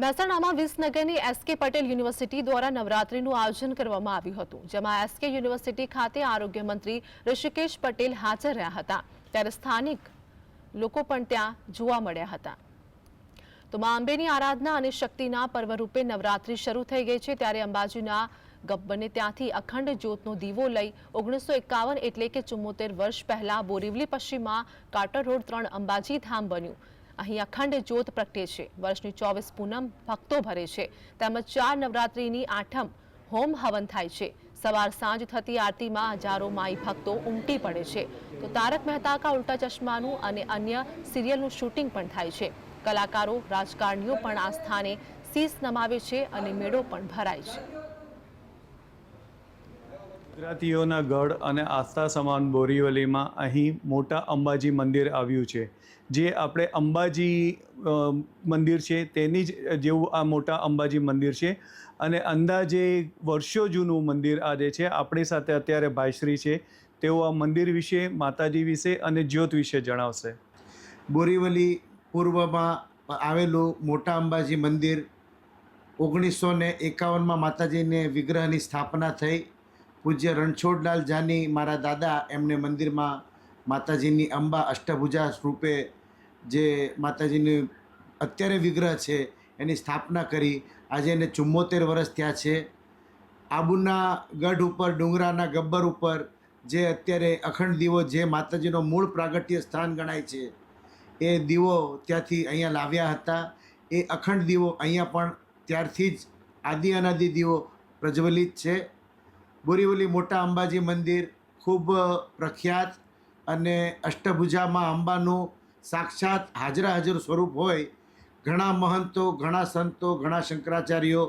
મહેસાણામાં વિસનગરની SK Patel university દ્વારા નવરાત્રીનું આયોજન કરવામાં આવ્યું હતું, જેમાં એસકે યુનિવર્સિટી ખાતે આરોગ્ય મંત્રી ઋષિકેશ પટેલ હાજર રહ્યા હતા. ત્યારે સ્થાનિક લોકો પણ ત્યાં જોવા મળ્યા હતા. તો મા અંબેની આરાધના અને શક્તિના પર્વ રૂપે નવરાત્રી શરૂ થઈ ગઈ છે, ત્યારે અંબાજીના ગબ્બરને ત્યાંથી અખંડ જ્યોતનો દીવો લઈ ઓગણીસો એકાવન એટલે કે ચુમ્મોતેર વર્ષ પહેલા બોરીવલી પશ્ચિમમાં કાટર રોડ ત્રણ અંબાજી ધામ બન્યું. અહીં અખંડ જ્યોત પ્રગટે છે. વર્ષની ચોવીસ પૂનમ ભક્તો ભરે છે. તેમજ ચાર નવરાત્રિની આઠમ હોમ હવન થાય છે. સવાર સાંજ થતી આરતીમાં હજારો માઈ ભક્તો ઉમટી પડે છે. તો તારક મહેતા કા ઉલ્ટા ચશ્માનું અને અન્ય સિરિયલનું શૂટિંગ પણ થાય છે. કલાકારો, રાજકારણીઓ પણ આ સ્થાને શીશ નમાવે છે અને મેળો પણ ભરાય છે. ગુજરાતીઓના ગઢ અને આસ્થા સમાન બોરીવલીમાં અહીં મોટા અંબાજી મંદિર આવ્યું છે. જે આપણે અંબાજી મંદિર છે તેની જ જેવું આ મોટા અંબાજી મંદિર છે. અને અંદાજે વર્ષો જૂનું મંદિર આજે છે. આપણી સાથે અત્યારે ભાઈશ્રી છે. તેઓ આ મંદિર વિશે, માતાજી વિશે અને જ્યોત વિશે જણાવશે. બોરીવલી પૂર્વમાં આવેલું મોટા અંબાજી મંદિર ઓગણીસો ને એકાવનમાં માતાજીને વિગ્રહની સ્થાપના થઈ. પૂજ્ય રણછોડલાલ જાની મારા દાદા એમને મંદિરમાં માતાજીની અંબા અષ્ટભુજા રૂપે જે માતાજીની અત્યારે વિગ્રહ છે, એની સ્થાપના કરી. આજે એને ચુમ્મોતેર વર્ષ થયા છે. આબુના ગઢ ઉપર, ડુંગરાના ગબ્બર ઉપર જે અત્યારે અખંડ દીવો જે માતાજીનો મૂળ પ્રાગટ્ય સ્થાન ગણાય છે, એ દીવો ત્યાંથી અહીંયા લાવ્યા હતા. એ અખંડ દીવો અહીંયા પણ ત્યારથી જ આદિ અનાદિ દીવો પ્રજ્વલિત છે. બોરીવલી મોટા અંબાજી મંદિર ખૂબ પ્રખ્યાત અને અષ્ટભુજામાં અંબાનું સાક્ષાત હાજરા હાજર સ્વરૂપ હોય. ઘણા મહંતો, ઘણા સંતો, ઘણા શંકરાચાર્યો